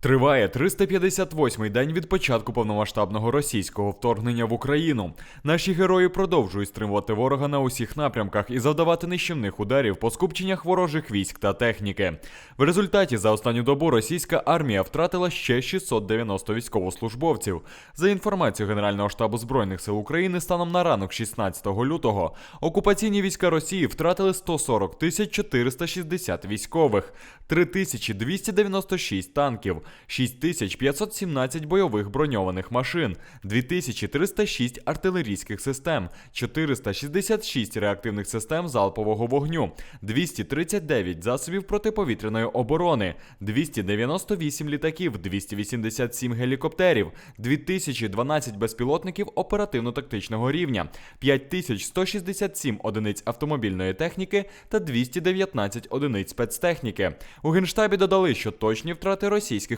Триває 358-й день від початку повномасштабного російського вторгнення в Україну. Наші герої продовжують стримувати ворога на усіх напрямках і завдавати нищівних ударів по скупченнях ворожих військ та техніки. В результаті за останню добу російська армія втратила ще 690 військовослужбовців. За інформацією Генерального штабу збройних сил України, станом на ранок 16 лютого окупаційні війська Росії втратили 140 тисяч 460 військових, 3296 танків, 6517 бойових броньованих машин, 2306 артилерійських систем, 466 реактивних систем залпового вогню, 239 засобів протиповітряної оборони, 298 літаків, 287 гелікоптерів, 2012 безпілотників оперативно-тактичного рівня, 5167 одиниць автомобільної техніки та 219 одиниць спецтехніки. У генштабі додали, що точні втрати російських